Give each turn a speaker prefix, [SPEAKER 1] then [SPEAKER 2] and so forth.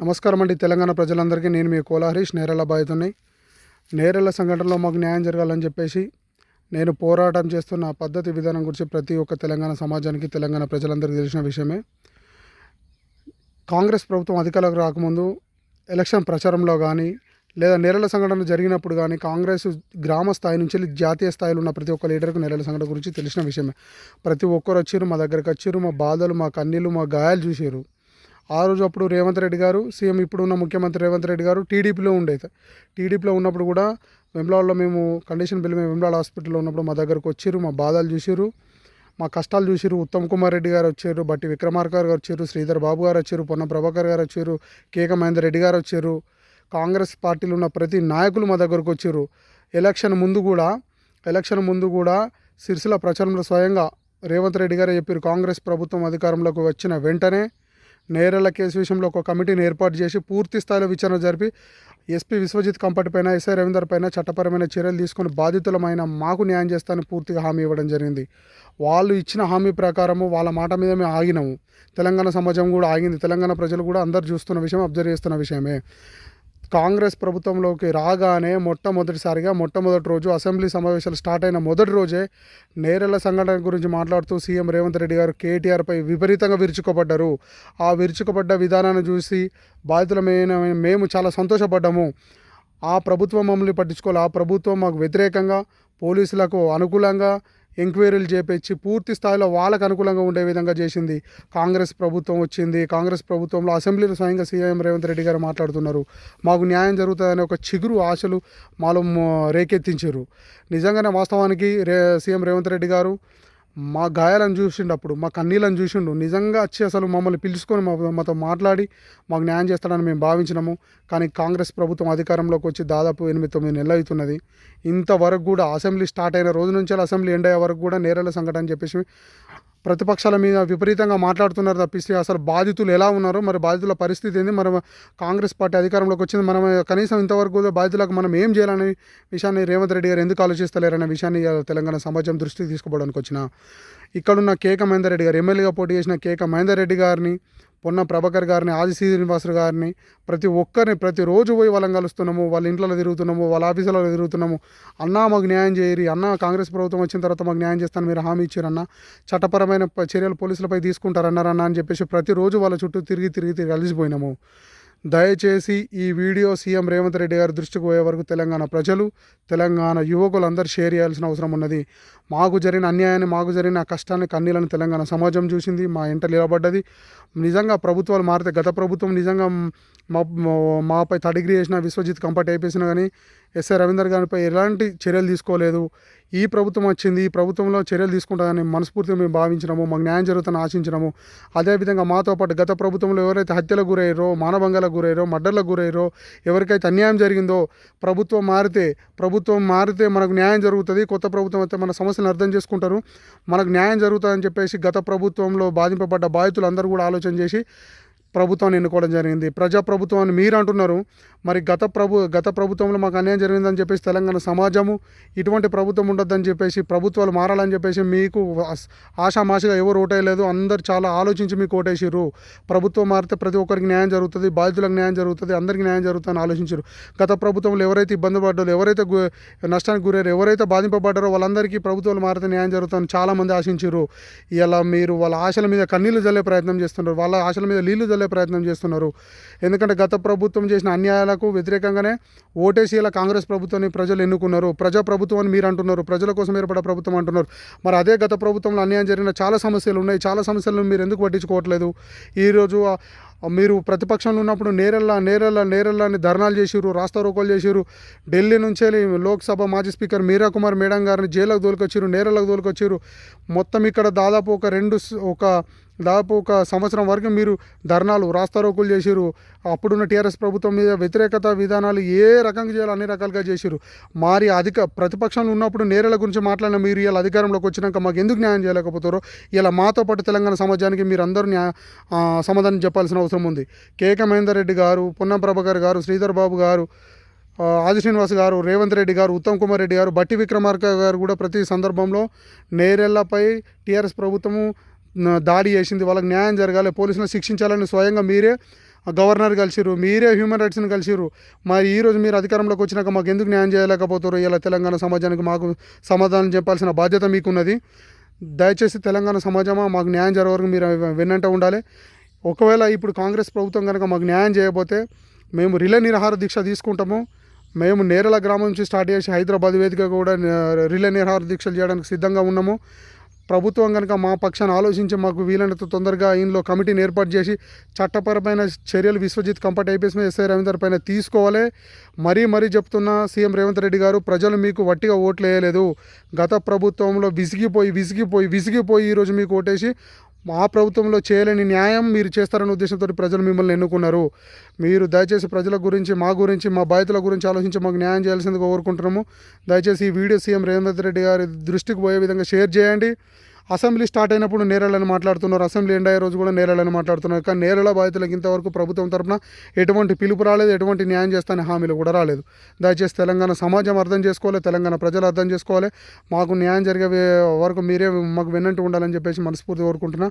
[SPEAKER 1] నమస్కారం అండి తెలంగాణ ప్రజలందరికీ. నేను మీ కోలా హరీష్ నేరెళ్ళ బాధితుని నేరెళ్ళ సంఘటనలో మాకు న్యాయం జరగాలని చెప్పేసి నేను పోరాటం చేస్తున్న పద్ధతి విధానం గురించి ప్రతి ఒక్క తెలంగాణ సమాజానికి తెలంగాణ ప్రజలందరికీ తెలిసిన విషయమే. కాంగ్రెస్ ప్రభుత్వం అధికారులకు రాకముందు ఎలక్షన్ ప్రచారంలో కానీ లేదా నేరల సంఘటన జరిగినప్పుడు కానీ కాంగ్రెస్ గ్రామ స్థాయి నుంచి జాతీయ స్థాయిలో ఉన్న ప్రతి ఒక్క లీడర్కు నేరల సంఘటన గురించి తెలిసిన విషయమే. ప్రతి ఒక్కరు వచ్చారు మా దగ్గరకు వచ్చారు మా బాధలు మా కన్నీళ్ళు మా గాయాలు చూసారు ఆ రోజు అప్పుడు రేవంత్ రెడ్డి గారు సీఎం ఇప్పుడున్న ముఖ్యమంత్రి రేవంత్ రెడ్డి గారు టీడీపీలో ఉండేది. టీడీపీలో ఉన్నప్పుడు కూడా వెమ్లాడలో మేము కండిషన్ బిల్ మేము వెమ్లాడ హాస్పిటల్లో ఉన్నప్పుడు మా దగ్గరకు వచ్చిర్రు మా బాధలు చూసిర్రు మా కష్టాలు చూసారు ఉత్తమ్ కుమార్ రెడ్డి గారు వచ్చారు బట్టి విక్రమార్క గారు వచ్చారు శ్రీధర్ బాబు గారు వచ్చారు పొన్న ప్రభాకర్ గారు వచ్చారు కేక మహేందర్ రెడ్డి గారు వచ్చారు. కాంగ్రెస్ పార్టీలో ఉన్న ప్రతి నాయకులు మా దగ్గరకు వచ్చారు. ఎలక్షన్ ముందు కూడా ఎలక్షన్ ముందు కూడా సిరిసిల ప్రచారంలో స్వయంగా రేవంత్ రెడ్డి గారే చెప్పారు. కాంగ్రెస్ ప్రభుత్వం అధికారంలోకి వచ్చిన వెంటనే నేరల కేసు విషయంలో ఒక కమిటీని ఏర్పాటు చేసి పూర్తి స్థాయిలో విచారణ జరిపి ఎస్పీ విశ్వజిత్ కంపటి పైన ఎస్ఐ రవీందర్ పైన చట్టపరమైన చర్యలు తీసుకొని బాధితులమైన మాకు న్యాయం చేస్తానని పూర్తిగా హామీ ఇవ్వడం జరిగింది. వాళ్ళు ఇచ్చిన హామీ ప్రకారము వాళ్ళ మాట మీద మేము ఆగినాము. తెలంగాణ సమాజం కూడా ఆగింది. తెలంగాణ ప్రజలు కూడా అందరు చూస్తున్న విషయం అబ్జర్వ్ చేస్తున్న విషయమే. కాంగ్రెస్ ప్రభుత్వంలోకి రాగానే మొట్టమొదటిసారిగా మొట్టమొదటి రోజు అసెంబ్లీ సమావేశాలు స్టార్ట్ అయిన మొదటి రోజే నేరెళ్ళ సంఘటన గురించి మాట్లాడుతూ సీఎం రేవంత్ రెడ్డి గారు కేటీఆర్పై విపరీతంగా విరుచుకోబడ్డారు ఆ విరుచుకుపడ్డ విధానాన్ని చూసి బాధితులమైన మేము చాలా సంతోషపడ్డాము. ఆ ప్రభుత్వం మమ్మల్ని పట్టించుకోవాలి ఆ ప్రభుత్వం మాకు వ్యతిరేకంగా పోలీసులకు అనుకూలంగా ఎంక్వైరీలు చేపించి పూర్తి స్థాయిలో వాళ్ళకు అనుకూలంగా ఉండే విధంగా చేసింది. కాంగ్రెస్ ప్రభుత్వం వచ్చింది. కాంగ్రెస్ ప్రభుత్వంలో అసెంబ్లీలో స్వయంగా సీఎం రేవంత్ రెడ్డి గారు మాట్లాడుతున్నారు. మాకు న్యాయం జరుగుతుందనే ఒక చిగురు ఆశలు మాలో రేకెత్తించారు. నిజంగానే వాస్తవానికి రే సీఎం రేవంత్ రెడ్డి గారు మా గాయాలను చూసిండప్పుడు మా కన్నీళ్ళని చూసిండు. నిజంగా వచ్చి అసలు మమ్మల్ని పిలుచుకొని మా మాతో మాట్లాడి మాకు న్యాయం చేస్తాడని మేము భావించినాము. కానీ కాంగ్రెస్ ప్రభుత్వం అధికారంలోకి వచ్చి దాదాపు ఎనిమిది తొమ్మిది నెలలు అవుతున్నది. ఇంతవరకు కూడా అసెంబ్లీ స్టార్ట్ అయిన రోజు నుంచి అసెంబ్లీ ఎండ్ అయ్యే వరకు కూడా నేరాల సంఘటన అని చెప్పేసి ప్రతిపక్షాల మీద విపరీతంగా మాట్లాడుతున్నారు తప్పిస్తే అసలు బాధితులు ఎలా ఉన్నారో మరి బాధితుల పరిస్థితి ఏంది? మరి కాంగ్రెస్ పార్టీ అధికారంలోకి వచ్చింది. మనం కనీసం ఇంతవరకు బాధితులకు మనం ఏం చేయాలనే విషయాన్ని రేవంత్ రెడ్డి గారు ఎందుకు ఆలోచిస్తలేరనే విషయాన్ని తెలంగాణ సమాజం దృష్టికి తీసుకోవడానికి వచ్చిన ఇక్కడున్న కేక మహేందర్ రెడ్డి గారు ఎమ్మెల్యేగా పోటీ చేసిన కేక మహేందర్ రెడ్డి గారిని పొన్న ప్రభాకర్ గారిని ఆది శ్రీనివాసులు గారిని ప్రతి ఒక్కరిని ప్రతిరోజు పోయి వాళ్ళని కలుస్తున్నాము వాళ్ళ ఇంట్లో తిరుగుతున్నాము వాళ్ళ ఆఫీసులలో తిరుగుతున్నాము. అన్నా మాకు న్యాయం చేయరి అన్న కాంగ్రెస్ ప్రభుత్వం వచ్చిన తర్వాత మాకు న్యాయం చేస్తాను మీరు హామీ ఇచ్చారన్న చట్టపరమైన చర్యలు పోలీసులపై తీసుకుంటారన్నారన్న అని చెప్పేసి ప్రతిరోజు వాళ్ళ చుట్టూ తిరిగి తిరిగి తిరిగి కలిసిపోయినాము దయచేసి ఈ వీడియో సీఎం రేవంత్ రెడ్డి గారి దృష్టికి పోయే వరకు తెలంగాణ ప్రజలు తెలంగాణ యువకులు అందరూ షేర్ చేయాల్సిన అవసరం ఉన్నది. మాకు జరిగిన అన్యాయాన్ని మాకు జరిగిన కష్టాన్ని కన్నీళ్ళని తెలంగాణ సమాజం చూసింది మా ఇంట నిలబడ్డది. నిజంగా ప్రభుత్వాలు మారితే గత ప్రభుత్వం నిజంగా మా మాపై తడిగ్రీ చేసిన విశ్వజిత్ కంపట్ అయిపోయినా కానీ ఎస్ఆర్ రవీందర్ గారిపై ఎలాంటి చర్యలు తీసుకోలేదు. ఈ ప్రభుత్వం వచ్చింది ఈ ప్రభుత్వంలో చర్యలు తీసుకుంటుందని మనస్ఫూర్తిగా మేము భావించినాము మాకు న్యాయం జరుగుతుందని ఆశించినాము. అదేవిధంగా మాతో పాటు గత ప్రభుత్వంలో ఎవరైతే హత్యలకు గురయ్యారో మానభంగాలకు గురయ్యారో మర్డర్లకు గురయ్యారో ఎవరికైతే అన్యాయం జరిగిందో ప్రభుత్వం మారితే ప్రభుత్వం మారితే మనకు న్యాయం జరుగుతుంది కొత్త ప్రభుత్వం అయితే మన సమస్యలను అర్థం చేసుకుంటారు మనకు న్యాయం జరుగుతుందని చెప్పేసి గత ప్రభుత్వంలో బాధింపబడ్డ బాధితులు అందరూ కూడా ఆలోచన చేసి ప్రభుత్వాన్ని ఎన్నుకోవడం జరిగింది. ప్రజాప్రభుత్వం అని మీరు అంటున్నారు మరి గత ప్రభు గత ప్రభుత్వంలో మాకు అన్యాయం జరిగిందని చెప్పేసి తెలంగాణ సమాజము ఇటువంటి ప్రభుత్వం ఉండొద్దని చెప్పేసి ప్రభుత్వాలు మారాలని చెప్పేసి మీకు ఆశ- ఆషామాషిగా ఎవరు ఓటేయలేదు. అందరు చాలా ఆలోచించి మీకు ఓటేసిర్రు. ప్రభుత్వం మారితే ప్రతి ఒక్కరికి న్యాయం జరుగుతుంది బాధితులకు న్యాయం జరుగుతుంది అందరికీ న్యాయం జరుగుతుందని ఆలోచించారు గత ప్రభుత్వంలో ఎవరైతే ఇబ్బంది పడ్డారో ఎవరైతే నష్టానికి గురయ్యారు ఎవరైతే బాధింపబడ్డారో వాళ్ళందరికీ ప్రభుత్వాలు మారితే న్యాయం జరుగుతుందని చాలామంది ఆశించారు ఇలా మీరు వాళ్ళ ఆశల మీద కన్నీళ్ళు జల్లే ప్రయత్నం చేస్తున్నారు. వాళ్ళ ఆశల మీద నీళ్ళు జల్లే ప్రయత్నం చేస్తున్నారు. ఎందుకంటే గత ప్రభుత్వం చేసిన అన్యాయాలకు వ్యతిరేకంగానే ఓటేసి ఇలా కాంగ్రెస్ ప్రభుత్వాన్ని ప్రజలు ఎన్నుకున్నారు. ప్రజా ప్రభుత్వం అని మీరు అంటున్నారు ప్రజల కోసం ఏర్పడే ప్రభుత్వం అంటున్నారు. మరి అదే గత ప్రభుత్వంలో అన్యాయం జరిగిన చాలా సమస్యలు ఉన్నాయి. చాలా సమస్యలను మీరు ఎందుకు పట్టించుకోవట్లేదు? ఈరోజు మీరు ప్రతిపక్షంలో ఉన్నప్పుడు నేరెల్లా నేరెల్లా నేరెల్లా అని ధర్నాలు చేసిరు రాస్తా రోకోలు చేసిరు ఢిల్లీ నుంచి లోక్సభ మాజీ స్పీకర్ మీరా కుమార్ మేడం గారిని జైలకు తోలుకొచ్చారు నేరెళ్ళకు తోలుకొచ్చారు మొత్తం ఇక్కడ దాదాపు ఒక రెండు ఒక దాదాపు ఒక సంవత్సరం వరకు మీరు ధర్నాలు రాస్తారోకులు చేసిరు అప్పుడున్న టీఆర్ఎస్ ప్రభుత్వం మీద వ్యతిరేకత విధానాలు ఏ రకంగా చేయాలో అన్ని రకాలుగా చేసిరు మరి అధిక ప్రతిపక్షంలో ఉన్నప్పుడు నేరల గురించి మాట్లాడిన మీరు ఇలా అధికారంలోకి వచ్చినాక మాకు ఎందుకు న్యాయం చేయలేకపోతారో ఇలా మాతో పాటు తెలంగాణ సమాజానికి మీరు అందరూ న్యాయ సమాధానం చెప్పాల్సిన అవసరం ఉంది. కేక మహేందర్ రెడ్డి గారు పొన్నం ప్రభాకర్ గారు శ్రీధర్ బాబు గారు ఆది శ్రీనివాస్ గారు రేవంత్ రెడ్డి గారు ఉత్తమ్ కుమార్ రెడ్డి గారు బట్టి విక్రమార్క గారు కూడా ప్రతి సందర్భంలో నేరెళ్ళపై టీఆర్ఎస్ ప్రభుత్వము దాడి చేసింది. వాళ్ళకి న్యాయం జరగాలి. పోలీసులను శిక్షించాలని స్వయంగా మీరే గవర్నర్ కలిసిరు మీరే హ్యూమన్ రైట్స్ని కలిసిరు మరి ఈరోజు మీరు అధికారంలోకి వచ్చినాక మాకు ఎందుకు న్యాయం చేయలేకపోతారు ఇలా తెలంగాణ సమాజానికి మాకు సమాధానం చెప్పాల్సిన బాధ్యత మీకున్నది. దయచేసి తెలంగాణ సమాజమా? మాకు న్యాయం జరిగే వరకు మీరు వెన్నంట ఉండాలి. ఒకవేళ ఇప్పుడు కాంగ్రెస్ ప్రభుత్వం కనుక మాకు న్యాయం చేయకపోతే మేము రిలే నిరాహార దీక్ష తీసుకుంటాము. మేము నేరల గ్రామం నుంచి స్టార్ట్ చేసి హైదరాబాద్ వేదిక కూడా రిలే నిరాహార దీక్షలు చేయడానికి సిద్ధంగా ఉన్నాము. ప్రభుత్వం కనుక మా పక్షాన్ని ఆలోచించి మాకు వీలైనంత తొందరగా ఇందులో కమిటీని ఏర్పాటు చేసి చట్టపరమైన చర్యలు విశ్వజిత్ కంపట్ ఐపీఎస్ మీద ఎస్ఐ రవీందర్ పైన తీసుకోవాలి. మరీ మరీ చెప్తున్న సీఎం రేవంత్ రెడ్డి గారు ప్రజలు మీకు వట్టిగా ఓట్లు వేయలేదు. గత ప్రభుత్వంలో విసిగిపోయి విసిగిపోయి విసిగిపోయి ఈరోజు మీకు ఓటేసి మా ప్రభుత్వంలో చేయలేని న్యాయం మీరు చేస్తారనే ఉద్దేశంతో ప్రజలు మిమ్మల్ని ఎన్నుకున్నారు. మీరు దయచేసి ప్రజల గురించి మా గురించి మా బాధితుల గురించి ఆలోచించి మాకు న్యాయం చేయాల్సిందిగా కోరుకుంటున్నాము. దయచేసి ఈ వీడియో సీఎం రేవంత్ రెడ్డి గారి దృష్టికి పోయే విధంగా షేర్ చేయండి. అసెంబ్లీ స్టార్ట్ అయినప్పుడు నేరాలని మాట్లాడుతున్నారు. అసెంబ్లీ ఎండ్ అయ్యే రోజు కూడా నేరాలని మాట్లాడుతున్నారు. కానీ నేరాల బాధితులకు ఇంతవరకు ప్రభుత్వం తరఫున ఎటువంటి పిలుపు రాలేదు ఎటువంటి న్యాయం చేస్తానే హామీలు కూడా రాలేదు. దయచేసి తెలంగాణ సమాజం అర్థం చేసుకోవాలి తెలంగాణ ప్రజలు అర్థం చేసుకోవాలి. మాకు న్యాయం జరిగే వరకు మీరే మాకు విన్నట్టు ఉండాలని చెప్పేసి మనస్ఫూర్తి కోరుకుంటున్నా.